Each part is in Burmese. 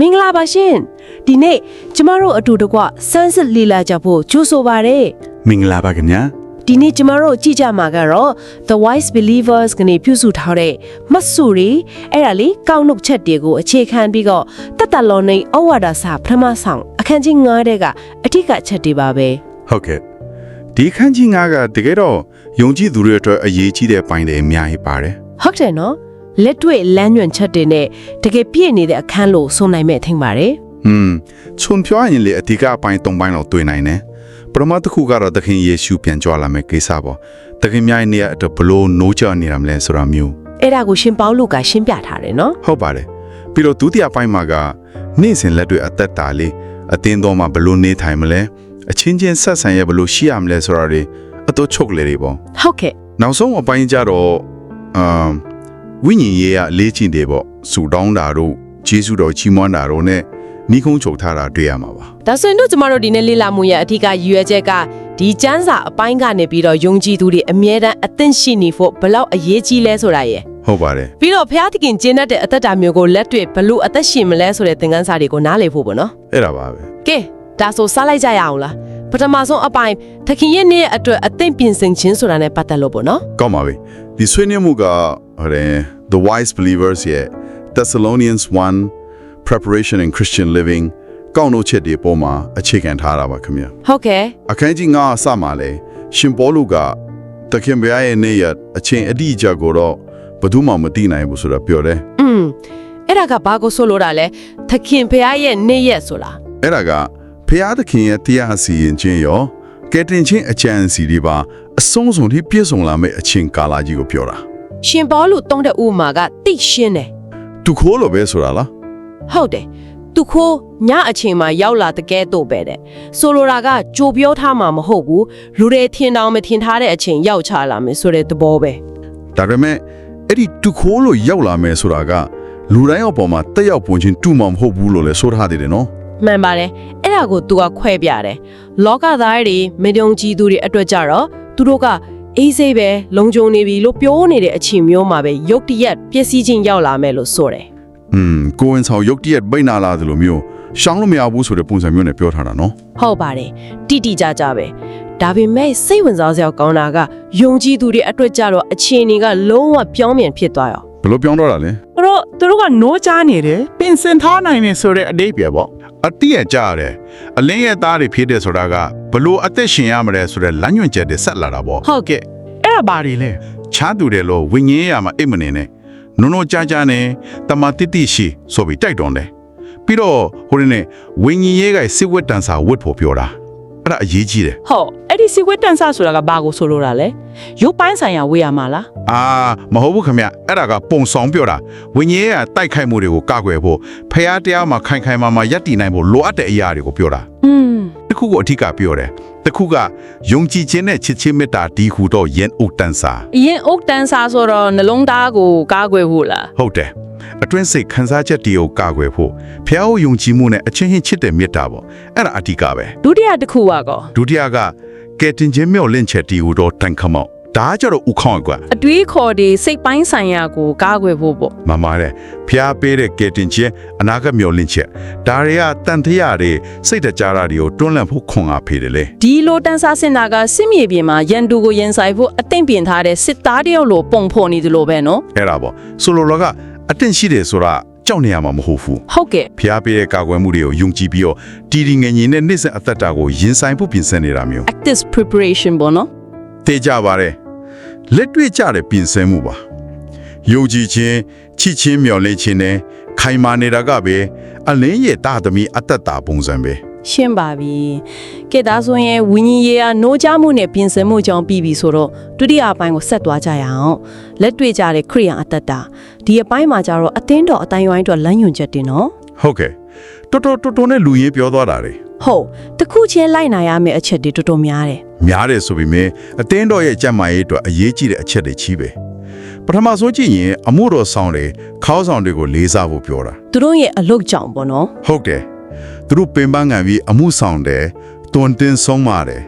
မင်္ဂလာပါရှင်ဒီနေ့ကျမတို့အတူတကွစမ်းစစ်လေ့လာကြဖို့ကြိုးဆိုပါရစေမင်္ဂလာပါခင်ဗျာဒီနေ့ကျမတို့ကြည့်ကြမှာကတော့ The Wise Believers ကနေပြုစုထားတဲ့မတ်စုရီအဲ့ဒါလေးကောက်နှုတ်ချက်တွေကိုအခြေခံပြီးတော့တတလောနေဩဝါဒစာပထမဆောင်အခန်းကြီး9တဲ့ကအထက်ကချက်တွေပါပဲဟုတ်ကဲ့ဒီခန်းကြီးငါကတကယ်တော့ယုံကြည်သူတွေအတွက်အရေးကြီးတဲ့ပိုင်းတွေအများကြီးပါတယ်ဟုတ်တယ်နော် လက်တွေ့လမ်းညွှန်ချက်တွေနဲ့တကယ်ပြည့်နေတဲ့အခန်းလို့ဆိုနိုင်မဲ့ထင်ပါတယ်ဟွန်းခြုံပြောရင်လေအဓိကအပိုင်း၃ပိုင်းလောက်တွေ့နိုင်တယ်ပရမတ်တစ်ခုကတော့သခင်ယေရှုပြန်ကြွလာမယ့်ကိစ္စပေါ့သခင်များရဲ့နေရာအတွက်ဘလို့နိုးကြနေရမလဲဆိုတာမျိုးအဲ့ဒါကိုရှင်ပေါလုကရှင်းပြထားတယ်နော်ဟုတ်ပါတယ်ပြီးတော့ဒုတိယပိုင်းမှာကနေ့စဉ်လက်တွေ့အသက်တာလေးအတင်းတော်မှာဘလို့နေထိုင်မလဲအချင်းချင်းဆက်ဆံရဘလို့ရှိရမလဲဆိုတာတွေအတော့ချုပ်လေတွေပေါ့ဟုတ်ကဲ့နောက်ဆုံးအပိုင်းကျတော့အမ် ဝိညာဉ်ရေးကအလေးချင်းတယ်ပေါ့ဆူတောင်းတာတို့ဂျေစုတော်ချီးမွမ်းတာတို့နဲ့နိခုံးချုပ်ထားတာတွေ့ရမှာပါဒါဆိုရင်တို့ကျမတို့ဒီနေ့လေ့လာမှုရဲ့အထူးကရည်ရွယ်ချက်ကဒီကျမ်းစာအပိုင်းကနေပြီးတော့ယုံကြည်သူတွေအမြဲတမ်းအသင့်ရှိနေဖို့ဘလောက်အရေးကြီးလဲဆိုတာရယ်ဟုတ်ပါတယ်ပြီးတော့ဖျားသခင်ကျင့်တတ်တဲ့အသက်တာမျိုးကိုလက်တွေ့ဘလို့အသက်ရှင်မလဲဆိုတဲ့သင်ခန်းစာတွေကိုနားလည်ဖို့ပေါ့နော်အဲ့ဒါပါပဲကဲဒါဆိုစလိုက်ကြရအောင်လားပထမဆုံးအပိုင်းသခင်ရဲ့နေ့ရဲ့အတွက်အသင့်ပြင်ဆင်ခြင်းဆိုတာနဲ့ပတ်သက်လို့ပေါ့နော်ကောင်းပါပြီဒီဆွေးနွေးမှုက ဟိုတယ် The Wise Believers ရဲ့ Thessalonians 1 Preparation in Christian Living ကောင်းလို့ချက်ဒီပေါ်မှာအခြေခံထားတာပါခင်ဗျာဟုတ်ကဲ့အခန်းကြီး9အစမှာလဲရှင်ပေါလုကတခင်ဗျာရဲ့နေ့ရက်အချင်းအတိအကျကိုတော့ဘယ်သူမှမသိနိုင်ဘူးဆိုတာပြောတယ်อืมအဲ့ဒါကဘာကိုဆိုလိုတာလဲသခင်ဖျားရဲ့နေ့ရက်ဆိုတာအဲ့ဒါကဖျားသခင်ရဲ့တရားစီရင်ခြင်းရောကဲတင်ခြင်းအကြံအစီတွေပါအဆုံးစုံထိပြည့်စုံလာမယ့်အချင်းကာလကြီးကိုပြောတာ ရှင်ဘောလူတုံးတဲ့ဥပမာကတိရှင်းတယ်သူခိုးလို့ပဲဆိုတာလားဟုတ်တယ်သူခိုးညအချိန်မှာရောက်လာတကဲတော့ပဲတဲ့ဆိုလိုတာကကြိုပြောထားမှာမဟုတ်ဘူးလူတွေထင်တောင်မထင်ထားတဲ့အချိန်ရောက်ချလာမယ်ဆိုတဲ့သဘောပဲဒါပေမဲ့အဲ့ဒီသူခိုးလို့ရောက်လာမယ်ဆိုတာကလူတိုင်းအပေါ်မှာတက်ရောက်ပွင့်ခြင်းတူမှာမဟုတ်ဘူးလို့လည်းဆိုထားသေးတယ်နော်မှန်ပါတယ်အဲ့ဒါကိုသူကခွဲပြတယ်လောကသားတွေမယုံကြည်သူတွေအတွက်ကြတော့သူတို့က အေးဆေးပဲလုံခြုံနေပြီလို့ပြောနေတဲ့အချိန်မျိုးမှာပဲရုတ်တရက်ပျက်စီးခြင်းရောက်လာမယ်လို့ဆိုတယ်อืมကိုဝင်ဆောင်ရုတ်တရက်ပိတ်နာလာတယ်လို့မျိုးရှောင်းလို့မရဘူးဆိုတဲ့ပုံစံမျိုးနဲ့ပြောထားတာနော်ဟုတ်ပါတယ်တိတိကျကျပဲဒါပေမဲ့စိတ်ဝင်စားစရာကောင်းတာကယုံကြည်သူတွေအတွက်ကြတော့အခြေအနေကလုံးဝပြောင်းပြန်ဖြစ်သွားရောဘယ်လိုပြောင်းတော့တာလဲအဲ့တော့သူတို့ကနိုးချနေတယ်ပင်စင်ထားနိုင်နေဆိုတဲ့အတိတ်ပဲပေါ့ အတိအကျရတယ်အလင်းရဲ့သားတွေဖြစ်တယ်ဆိုတာကဘလို့အသက်ရှင်ရမလဲဆိုတဲ့လမ်းညွှန်ချက်တွေဆက်လာတာပေါ့ဟုတ်ကဲ့အဲ့ဒါဘာတွေလဲချားသူတယ်လို့ဝိညာဉ်ရမှာအိတ်မနေနဲ့နုံနုံကြာကြာနဲ့တမတိတိရှိဆိုပြီးတိုက်တွန်းတယ်ပြီးတော့ဟိုရင်းနဲ့ဝိညာဉ်ရေးကစစ်ဝတ်တန်စာဝတ်ဖို့ပြောတာ အဲ့ဒါအရေးကြီးတယ်ဟုတ်အဲ့ဒီစီဝတ်တန်ဆာဆိုတာကဘာကိုဆိုလိုတာလဲရုပ်ပိုင်းဆိုင်ရာဝေးရမှာလားအာမဟုတ်ဘူးခင်ဗျအဲ့ဒါကပုံဆောင်ပြောတာဝိညာဉ်ရေးကတိုက်ခိုက်မှုတွေကိုကာကွယ်ဖို့ဖះတရားမှာခိုင်ခိုင်မာမာယက်တည်နိုင်ဖို့လိုအပ်တဲ့အရာတွေကိုပြောတာอืมတစ်ခုကိုအထက်ကပြောတယ်တစ်ခုကယုံကြည်ခြင်းနဲ့ချစ်ချင်းမေတ္တာဒီဟူတော့ယင်ဥတန်စာအရင်အုတ်တန်ဆာဆိုတော့နှလုံးသားကိုကာကွယ်ဖို့လားဟုတ်တယ် အတွင်းစိတ်ခံစားချက်တွေကိုကာကွယ်ဖို့ဖះကိုယုံကြည်မှုနဲ့အချင်းချင်းချစ်တဲ့မေတ္တာပေါ့အဲ့ဒါအဓိကပဲဒုတိယတစ်ခုကကောဒုတိယကကဲတင်ချင်းမြော့လင့်ချက်ဒီဟူတော့တန်ခမောက်ဒါကကြတော့ဥခေါင်းကွာအတွေးခေါ်တွေစိတ်ပိုင်းဆိုင်ရာကိုကာကွယ်ဖို့ပေါ့မမတဲ့ဖျားပေးတဲ့ကဲတင်ချင်းအနာဂတ်မျောလင့်ချက်ဒါတွေကတန်ထရတွေစိတ်တကြတာတွေကိုတွန်းလှန်ဖို့ခွန်အားဖေးတယ်လေဒီလိုတန်ဆာစင်တာကစစ်မြေပြင်မှာရန်သူကိုရင်ဆိုင်ဖို့အသင့်ပြင်ထားတဲ့စစ်သားတယောက်လိုပုံဖော်နေသလိုပဲနော်အဲ့ဒါပေါ့ဆိုလိုတော့က အတင့်ရှိတယ်ဆိုတာကြောက်နေရမှာမဟုတ်ဘူးဟုတ်ကဲ့ဖျားပေးတဲ့ကာကွယ်မှုတွေကိုယုံကြည်ပြီးတော့တီတီငယ်ငယ်နဲ့နှိမ့်ဆက်အသက်တာကိုရင်ဆိုင်ဖို့ပြင်ဆင်နေတာမျိုး active preparation ပေါ့နော်တေးကြပါတယ်လက်တွေ့ကြတဲ့ပြင်ဆင်မှုပါယုံကြည်ခြင်းချစ်ချင်းမျှော်လင့်ခြင်းနဲ့ခိုင်မာနေတာကပဲအလင်းရဲ့တာသမီအသက်တာပုံစံပဲ ရှင်းပါပြီကဲဒါဆိုရင်ဝิญဉ်ရေးကနိုးကြမှုနဲ့ပြင်ဆင်မှုကြောင့်ပြီးပြီဆိုတော့ဒုတိယအပိုင်းကိုဆက်သွားကြရအောင်လက်တွေ့ကြတဲ့ခရိယာအတ္တတာဒီအပိုင်းမှာကြတော့အသင်းတော်အတိုင်းဝိုင်းအတွက်လမ်းညွှန်ချက်တင်နော်ဟုတ်ကဲ့တော်တော်တော်တော်နဲ့လူရင်းပြောသွားတာလေဟုတ်တစ်ခုချင်းလိုက်နိုင်ရမယ့်အချက်တွေတော်တော်များတယ်များတယ်ဆိုပေမဲ့အသင်းတော်ရဲ့ကြံ့မာရေးအတွက်အရေးကြီးတဲ့အချက်တွေကြီးပဲပထမဆုံးကြည့်ရင်အမှုတော်ဆောင်တွေခေါင်းဆောင်တွေကိုလေးစားဖို့ပြောတာသူတို့ရဲ့အလုပ်ကြောင့်ပေါ့နော်ဟုတ်တယ် သူတို့ပင်ပန်းငံပြီးအမှုဆောင်တယ်တွန်တင်ဆုံးပါတယ်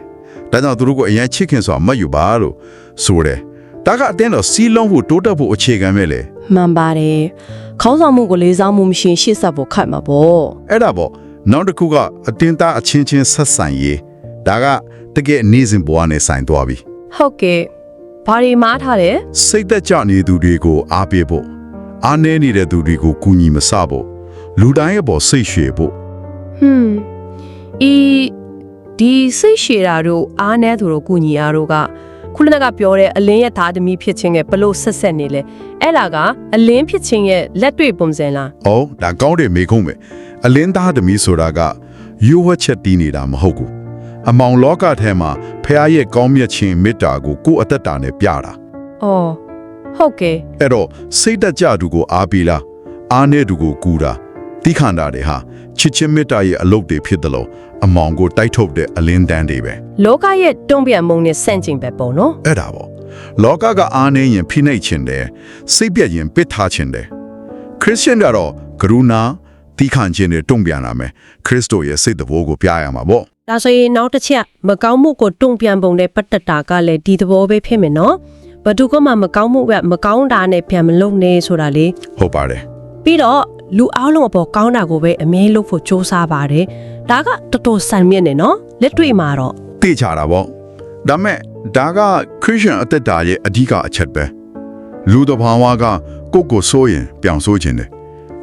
ဒါကြောင့်သူတို့ကိုအရင်ချစ်ခင်စွာမှတ်ယူပါလို့ဆိုတယ်ဒါကအတင်းတော့စီးလုံးဖို့တိုးတက်ဖို့အခြေခံပဲလေမှန်ပါတယ်ခေါင်းဆောင်မှုကိုလေးစားမှုမရှိရင်ရှေ့ဆက်ဖို့ခက်မှာပေါ့အဲ့ဒါပေါ့နောက်တစ်ခုကအတင်းသားအချင်းချင်းဆက်ဆံရေးဒါကတကယ်နေစဉ်ဘဝနဲ့ဆိုင်သွားပြီဟုတ်ကဲ့ဘာတွေမားထားတယ်စိတ်သက်ကြနေသူတွေကိုအားပေးဖို့အားနည်းနေတဲ့သူတွေကိုကူညီမဆဖို့လူတိုင်းရဲ့ပေါ်စိတ်ရွှေဖို့ ဟွန်းဤဒီစိတ်ရှည်တာတို့အားနည်းသူတို့ကုညီအားတို့ကခုနကပြောတဲ့အလင်းရဲ့သားသမီးဖြစ်ခြင်းရဲ့ဘလို့ဆက်ဆက်နေလဲအဲ့ဒါကအလင်းဖြစ်ခြင်းရဲ့လက်တွေ့ပုံစံလား။အော်ဒါကောင်းတယ်မေခုံးပဲ။အလင်းသားသမီးဆိုတာကယူဝတ်ချက်တီးနေတာမဟုတ်ဘူး။အမောင်လောကထဲမှာဖះရဲ့ကောင်းမြတ်ခြင်းမေတ္တာကိုကိုယ်အသက်တာနဲ့ပြတာအော်ဟုတ်ကဲ့။အဲ့တော့စိတ်သက်ကြသူကိုအားပေးလား။အားနည်းသူကိုကူတာ။တိခန္ဓာတွေဟာ ချစ်ချင်းမေတ္တာရဲ့အလုပ်တွေဖြစ်တယ်လို့အမောင်ကိုတိုက်ထုတ်တဲ့အလင်းတန်းတွေပဲလောကရဲ့တွန်းပြန်မုံနဲ့ဆန့်ကျင်ပဲပေါ့နော်။အဲ့ဒါပေါ့။လောကကအားနည်းရင်ဖိနှိပ်ခြင်းတယ်။စိတ်ပြက်ရင်ပစ်ထားခြင်းတယ်။ခရစ်ယာန်ကတော့ကရုဏာတိခန့်ခြင်းတွေတုံ့ပြန်လာမယ်။ခရစ်တော်ရဲ့စိတ်တဘောကိုပြရမှာပေါ့။ဒါဆိုရင်နောက်တစ်ချက်မကောင်းမှုကိုတွန်းပြန်ပုံနဲ့ပတ်သက်တာကလည်းဒီသဘောပဲဖြစ်မယ်နော်ဘယ်သူကမှမကောင်းမှုကမကောင်းတာနဲ့ပြန်မလုပ်နဲ့ဆိုတာလေဟုတ်ပါတယ်ပြီးတော့ လူအားလုံးအပေါ်ကောင်းတာကိုပဲအမြဲလုပ်ဖို့စ조사ပါတယ်ဒါကတော်တော်ဆန်မြင့်နေနော်လက်တွေ့မှာတော့သိချတာပေါ့ဒါမဲ့ဒါကခရစ်ယာန်အသက်တာရဲ့အဓိကအချက်ပဲလူတစ်ဘာဝကကိုယ့်ကိုယ်ဆိုးရင်ပြောင်ဆိုးခြင်းတယ်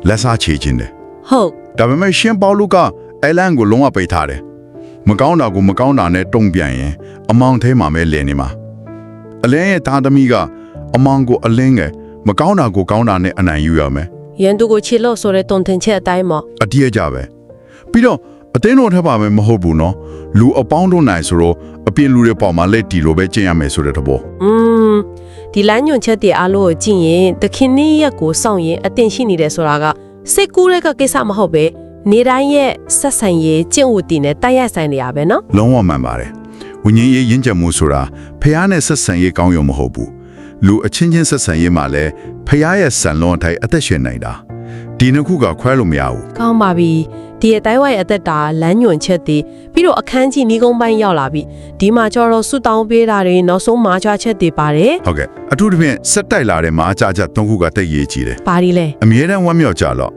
လက်စားချေခြင်းတယ်ဟုတ်ဒါပေမဲ့ရှင်ပေါလုကအဲလန်ကိုလုံးဝပိတ်ထားတယ်မကောင်းတာကိုမကောင်းတာနဲ့တုံ့ပြန်ရင်အမောင်ထဲမှာပဲလည်နေမှာအလင်းရဲ့သားသမီးကအမောင်ကိုအလင်းငယ်မကောင်းတာကိုကောင်းတာနဲ့အနိုင်ယူရမယ် ရန်သူကိုခြေလို့ဆိုတဲ့တုံသင်ချက်အတိုင်းပေါ့အတိအကျပဲပြီးတော့အတင်းတော်ထက်ပါမယ်မဟုတ်ဘူးနော်လူအပေါင်းတို့နိုင်ဆိုတော့အပြင်လူတွေပေါ်မှာလက်တီလိုပဲကျင့်ရမယ်ဆိုတဲ့သဘောอืมဒီလမ်းညွန်ချက်တွေအားလုံးကိုကြည့်ရင်တခင်နေ့ရက်ကိုစောင့်ရင်အတင်ရှိနေတယ်ဆိုတာကစိတ်ကူးတဲ့ကိစ္စမဟုတ်ပဲနေတိုင်းရဲ့ဆက်ဆံရေးကျင့်ဝတ်တွေနဲ့တိုက်ရိုက်ဆိုင်နေရပဲနော်လုံးဝမှန်ပါတယ်ဝိညာဉ်ရေးရင့်ကျက်မှုဆိုတာဖះနဲ့ဆက်ဆံရေးကောင်းရုံမဟုတ်ဘူး လူအချင်းချင်းဆက်ဆံရေးမှာလည်းဖះရဲ့ဆန်လွန်အထိုင်အသက်ရှင်နေတာဒီနှစ်ခုကခွဲလို့မရဘူးကောင်းပါပြီဒီအတိုင်းဝိုင်အသက်တာလမ်းညွန်ချက်တွေပြီးတော့အခန်းကြီးနီးကုန်းပိုင်းရောက်လာပြီဒီမှာကျတော့ဆွတောင်းပေးတာတွေနောက်ဆုံးမာချွားချက်တွေပါတယ်ဟုတ်ကဲ့အထူးသဖြင့်စက်တိုက်လာတဲ့မှာအကြကြသုံးခုကတိတ်ရေးကြီးတယ်ပါရီလေအမြဲတမ်းဝမ်းမြောက်ကြလော့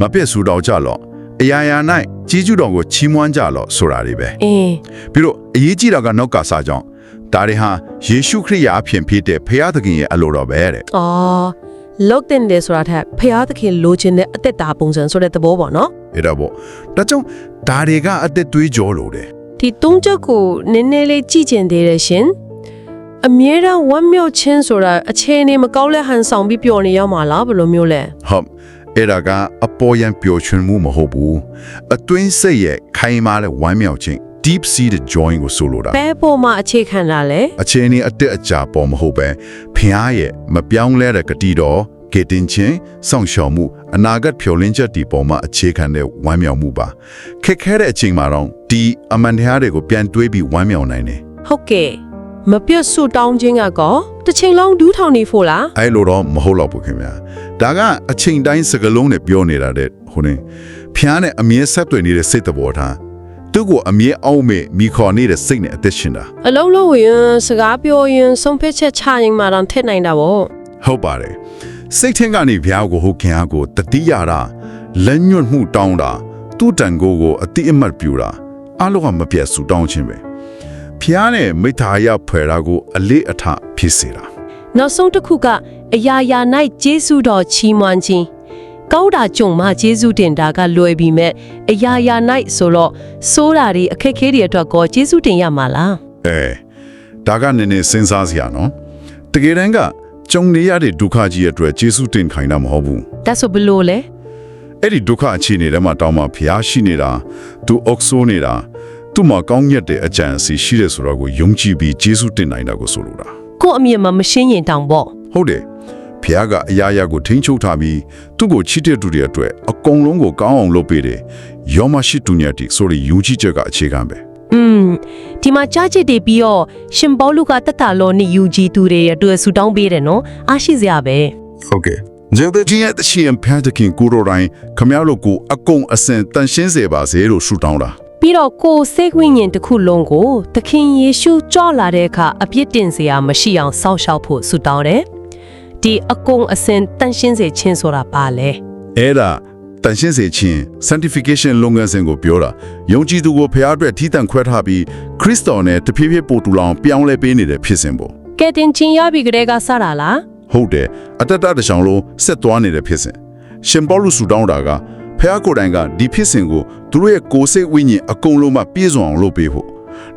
မပြည့်စုံတော့ကြလော့အရာရာ၌ကြီးကျူးတော်ကိုချီးမွမ်းကြလော့ဆိုတာတွေပဲအင်းပြီးတော့အရေးကြီးတာကနောက်ကစားကြောင်း ဒါတွေဟာယေရှုခရစ်ယာအဖြစ်ဖြစ်တဲ့ဖះသခင်ရဲ့အလိုတော်ပဲတဲ့အော်လုတ်တင်တယ်ဆိုတာထက်ဖျားသခင်လိုချင်တဲ့အသက်တာပုံစံဆိုတဲ့သဘောပေါ့နော်အဲ့ဒါပေါ့ဒါကြောင့်ဒါတွေကအသက်သွေးကြောလို့တယ်ဒီသုံးချက်ကိုနည်းနည်းလေးကြည့်ကျင်သေးတယ်ရှင်အမြဲတမ်းဝမ်းမြောက်ခြင်းဆိုတာအခြေအနေမကောင်းလဲဟန်ဆောင်ပြီးပျော်နေရမှာလားဘယ်လိုမျိုးလဲဟုတ်အဲ့ဒါကအပေါ်ယံပျော်ရွှင်မှုမဟုတ်ဘူးအတွင်းစိတ်ရဲ့ခိုင်မာတဲ့ဝမ်းမြောက်ခြင်း deep seated joy ကိုဆိုလိုတာဘဲပေါ်မှာအခြေခံတာလဲအခြေအနေအတက်အကြပေါ်မဟုတ်ပဲဖျားရဲ့မပြောင်းလဲတဲ့ဂတိတော်ကေတင်ချင်းစောင့်ရှောက်မှုအနာဂတ်ဖြော်လင်းချက်ဒီပေါ်မှာအခြေခံတဲ့ဝမ်းမြောက်မှုပါခက်ခဲတဲ့အချိန်မှာတော့ဒီအမှန်တရားတွေကိုပြန်တွေးပြီးဝမ်းမြောက်နိုင်တယ်ဟုတ်ကဲ့မပြတ်ဆူတောင်းခြင်းကကောတစ်ချိန်လုံးဒူးထောင်နေဖို့လားအဲ့လိုတော့မဟုတ်တော့ဘူးခင်ဗျာဒါကအချိန်တိုင်းစကလုံးနဲ့ပြောနေတာတဲ့ဟိုနေဖျားနဲ့အမြဲဆက်သွယ်နေတဲ့စိတ်တဘောထား သူ့ကိုအမြဲအောင်မေမိခေါ်နေတဲ့စိတ်နဲ့အသက်ရှင်တာအလုံးလုံးဝင်ရင်စကားပြောရင်ဆုံးဖြတ်ချက်ချရင်မှတော့ထည့်နိုင်တာဗောဟုတ်ပါတယ်စိတ်ထင်းကနေဘုရားကိုဟုတ်ခင်အားကိုတတိယတာလက်ညွတ်မှုတောင်းတာသူ့တန်ကိုကိုအတိအမှတ်ပြူတာအလုံးကမပြတ်ဆူတောင်းခြင်းပဲဖျားနဲ့မိသားရဖွယ်တာကို အလေးအထဖြစ်စေတာနောက်ဆုံးတစ်ခုကအရာရာ၌ဂျေစုတော်ချီးမွမ်းခြင်း ကောင်းတာကြုံမှဂျေစုတင်တာကလွယ်ပြီးမဲ့အရာရာ၌ဆိုတော့စိုးတာတွေအခက်အခဲတွေအတွက်ကောဂျေစုတင်ရမှာလားအဲဒါကနည်းနည်းစဉ်းစားစရာနော်တကယ်တမ်းကကြုံနေရတဲ့ဒုက္ခကြီးရဲ့အတွက်ယေရှုတင်ခိုင်းတာမဟုတ်ဘူးဒါဆိုဘယ်လို့လဲအဲ့ဒီဒုက္ခအခြေအနေထဲမှာတောင်းမှဖျားရှိနေတာသူအုပ်ဆိုးနေတာသူ့မှာကောင်းမြတ်တဲ့အကြံအစီရှိတယ်ဆိုတော့ကိုယုံကြည်ပြီးယေရှုတင်နိုင်တာကိုဆိုလိုတာကို့အမြင်မှာမရှင်းရင်တောင်ပေါ့ဟုတ်တယ် ဖျားကအရာရာကိုထိန်းချုပ်ထားပြီးသူ့ကိုချစ်တဲ့သူတွေအတွက်အကုန်လုံးကိုကောင်းအောင်လုပ်ပေးတယ်ယောမရှိတူညာတိဆိုရီယုံကြည်ချက်ကအခြေခံပဲอืมဒီမှာကြားချစ်တွေပြီးတော့ရှင်ပေါလုကတတလောနဲ့ယူကြည်သူတွေရဲ့အတွက်ဆူတောင်းပေးတယ်နော်အားရှိစရာပဲဟုတ်ကဲ့ကျေတဲ့ကြီးရဲ့တရှိရင်ဖျားတခင်ကိုရိုတိုင်းခမရလို့ကိုအကုန်အစင်တန်ရှင်းစေပါစေလို့ဆုတောင်းတာပြီးတော့ကိုယ်စိတ်ဝိညာဉ်တစ်ခုလုံးကိုသခင်ယေရှုကြော့လာတဲ့အခါအပြစ်တင်စရာမရှိအောင်စောင့်ရှောက်ဖို့ဆုတောင်းတယ်။ ဒီအကုံအစင်တန်ရှင်းစေခြင်းဆိုတာပါလေအဲ့ဒါတန်ရှင်းစေခြင်း sanctification လုပ်ငန်းစဉ်ကိုပြောတာယုံကြည်သူကိုဖျားအတွက်ထီးတန်ခွဲထားပြီးခရစ်တော်နဲ့တဖြည်းဖြည်းပို့တူလောင်ပြောင်းလဲပေးနေတဲ့ဖြစ်စဉ်ပေါ့ကဲတင်ချင်းရပြီကလေးကစတာလားဟုတ်တယ်အတ္တတတစ်ချောင်းလုံးဆက်သွားနေတဲ့ဖြစ်စဉ်ရှင်ပေါလုဆူတောင်းတာကဖះကိုယ်တိုင်ကဒီဖြစ်စဉ်ကိုသူတို့ရဲ့ကိုယ်စိတ်ဝိညာဉ်အကုန်လုံးမှပြည့်စုံအောင်လုပ်ပေးဖို့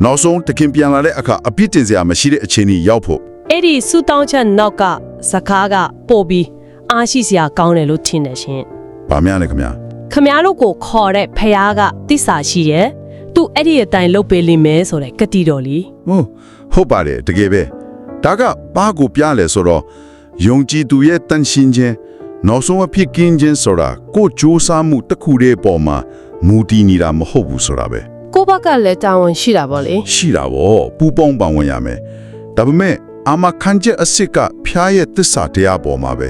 နောက်ဆုံးတခင်ပြန်လာတဲ့အခါအပြစ်တင်စရာမရှိတဲ့အခြေအနေရောက်ဖို့ အဲ့ဒီစူတောင်းချက်နောက်ကစကားကပို့ပြီးအားရှိစရာကောင်းတယ်လို့ထင်တယ်ရှင်ဗာများလဲခင်ဗျာခမားတို့ကိုခေါ်တဲ့ဖះကတစ္ဆာရှိတယ်သူအဲ့ဒီအတိုင်းလုပ်ပေးလိမ့်မယ်ဆိုတဲ့ကတိတော်လीဟုတ်ဟုတ်ပါတယ်တကယ်ပဲဒါကဘာကိုပြလဲဆိုတော့ယုံကြည်သူရဲ့တန်ရှင်းခြင်းနောက်ဆုံးအဖြစ်ကင်းခြင်းဆိုတာကိုယ်ကြိုးစားမှုတစ်ခုတည်းပေါ်မှာမူတည်နေတာမဟုတ်ဘူးဆိုတာပဲကိုဘကလည်းတာဝန်ရှိတာပေါ့လေရှိတာဗောပူပေါင်းပါဝင်ရမယ်ဒါပေမဲ့ အာမခန်ကျအစစ်ကဖျားရဲ့တစ္ဆာတရားပေါ်မှာပဲ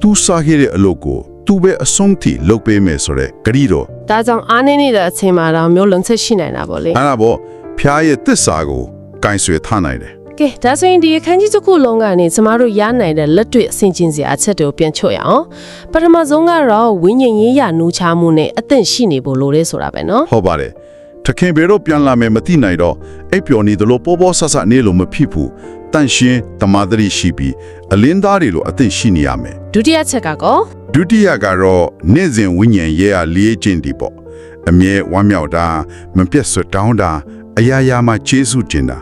သူစားခဲ့တဲ့အလုပ်ကိုသူပဲအဆုံးထိလုပ်ပေးမယ်ဆိုတဲ့ဂရီတော်ဒါကြောင့်အားနေနေတဲ့အချိန်မှာတော့မျိုးလုံးချက်ရှိနိုင်တာပေါ့လေအဲ့ဒါပေါ့ဖျားရဲ့တစ္ဆာကိုကင်ဆွေထားနိုင်တယ်ကဲဒါဆိုရင်ဒီအခန်းကြီးတစ်ခုလုံးကနေကျမတို့ရနိုင်တဲ့လက်တွေ့အဆင်ကျင်စရာအချက်တွေကိုပြန်ချုပ်ရအောင်ပထမဆုံးကတော့ဝိညာဉ်ရေးရနှူးချမှုနဲ့အသင့်ရှိနေဖို့လိုတယ်ဆိုတာပဲနော်ဟုတ်ပါတယ်ထခင်ဘယ်တော့ပြန်လာမယ်မသိနိုင်တော့အိပ်ပျော်နေသလိုပေါ်ပေါ်ဆဆနေလို့မဖြစ်ဘူး တန့်ရှင်းတမာတရီရှိပြီးအလင်းသားတွေလိုအသင့်ရှိနေရမယ်ဒုတိယချက်ကတော့ဒုတိယကတော့နေ့စဉ်ဝိညာဉ်ရေးရလေးချင်းဒီပေါ့အမြဲဝမ်းမြောက်တာမပြတ်ဆွတောင်းတာအရာရာမှာကျေးဇူးတင်တာ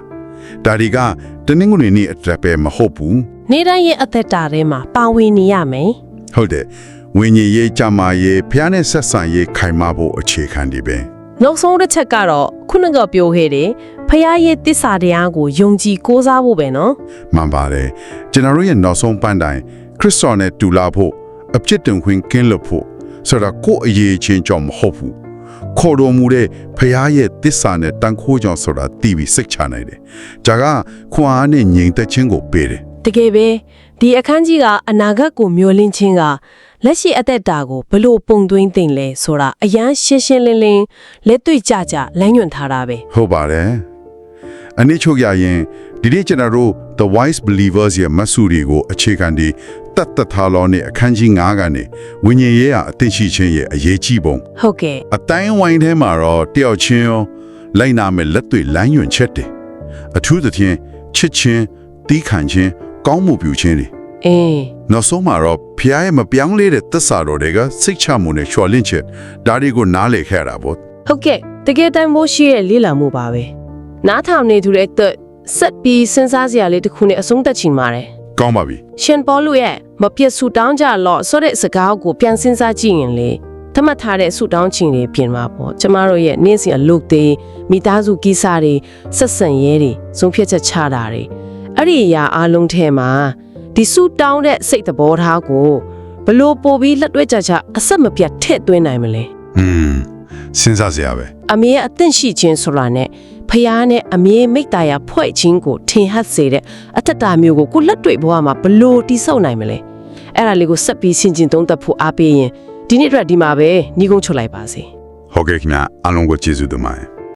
ဒါတွေကတနင်္ဂနွေနေ့အတွက်ပဲမဟုတ်ဘူးနေတိုင်းရဲ့အသက်တာထဲမှာပါဝင်နေရမယ်ဟုတ်တယ်ဝိညာဉ်ရေးကြမာရေးဖျားနဲ့ဆက်ဆံရေးခိုင်မာဖို့အခြေခံဒီပဲနောက်ဆုံးတစ်ချက်ကတော့ခုနကပြောခဲ့တယ် ဖခင်ရဲ့တစ္ဆာတရားကိုယုံကြည်ကိုးစားဖို့ပဲနော်မှန်ပါတယ်ကျွန်တော်တို့ရဲ့နောက်ဆုံးပန်းတိုင်ခရစ်တော်နဲ့တူလာဖို့အပြစ်တင်ခွင့်ကင်းလွတ်ဖို့ဆိုတာကိုယ့်အရေးချင်းကြောင့်မဟုတ်ဘူးခေါ်တော်မူတဲ့ဖခင်ရဲ့တစ္ဆာနဲ့တန်ခိုးကြောင့်ဆိုတာသိပြီးစိတ်ချနိုင်တယ်။ဒါကခွန်အားနဲ့ငြိမ်သက်ခြင်းကိုပေးတယ်။တကယ်ပဲဒီအခန်းကြီးကအနာဂတ်ကိုမျှော်လင့်ခြင်းကလက်ရှိအသက်တာကိုဘလို့ပုံသွင်းသင့်လဲဆိုတာအရန်ရှင်းရှင်းလင်းလင်းလက်တွေ့ကြကြလမ်းညွှန်ထားတာပဲ။ဟုတ်ပါတယ်။ အနည်းချုပ်ရရင်ဒီနေ့ကျွန်တော်တို့ The Wise Believers ရဲ့မတ်စုတွေကိုအခြေခံပြီးတတ်တထားလောနဲ့အခန်းကြီး9ကနေဝိညာဉ်ရေးရာအသိရှိခြင်းရဲ့အရေးကြီးပုံဟုတ်ကဲ့အတိုင်းဝိုင်းထဲမှာတော့တယောက်ချင်းရောလိုက်နာမဲ့လက်တွေ့လမ်းညွှန်ချက်တယ်အထူးသဖြင့်ချစ်ချင်းတီးခံချင်းကောင်းမှုပြုခြင်းတွေအင်းနောက်ဆုံးမှာတော့ဖျားရဲ့မပြောင်းလဲတဲ့သစ္စာတော်တွေကစိတ်ချမှုနဲ့ချော်လင့်ချက်ဒါတွေကိုနားလည်ခဲ့တာပေါ့ဟုတ်ကဲ့တကယ်တမ်းမိုးရှိရဲ့လေးလာမှုပါပဲ နားထောင်နေသူတဲ့အတွက်ဆက်ပြီးစဉ်းစားစရာလေးတစ်ခုနဲ့အဆုံးသတ်ချင်ပါတယ်ကောင်းပါပြီရှင်ပေါလုရဲ့မပြတ်ဆူတောင်းကြလော့ဆိုတဲ့စကားကိုပြန်စဉ်းစားကြည့်ရင်လေသတ်မှတ်ထားတဲ့ဆူတောင်းခြင်းတွေပြင်မှာပေါ့ကျမတို့ရဲ့နေ့စဉ်အလုပ်တွေမိသားစုကိစ္စတွေဆက်ဆံရေးတွေဆုံးဖြတ်ချက်ချတာတွေအဲ့ဒီအရာအလုံးထဲမှာဒီဆူတောင်းတဲ့စိတ်သဘောထားကိုဘလို့ပို့ပြီးလက်တွဲကြကြအဆက်မပြတ်ထည့်သွင်းနိုင်မလဲอืมစဉ်းစားစရာပဲအမေရဲ့အသင့်ရှိခြင်းဆိုတာနဲ့ ဖျားနဲ့အမေမိတ်တာယာဖွဲ့ချင်းကိုထင်ဟပ်စေတဲ့အတ္တတာမျိုးကိုကိုလက်တွေ့ဘဝမှာဘလို့တိဆောက်နိုင်မလဲအဲ့ဒါလေးကိုဆက်ပြီးဆင်ကျင်သုံးသပ်ဖို့အားပေးရင်ဒီနေ့အတွက်ဒီမှာပဲညီကုန်းချုပ်လိုက်ပါစေဟုတ်ကဲ့ခင်ဗျာအလုံးကိုကျေးဇူးတင်ပါတယ်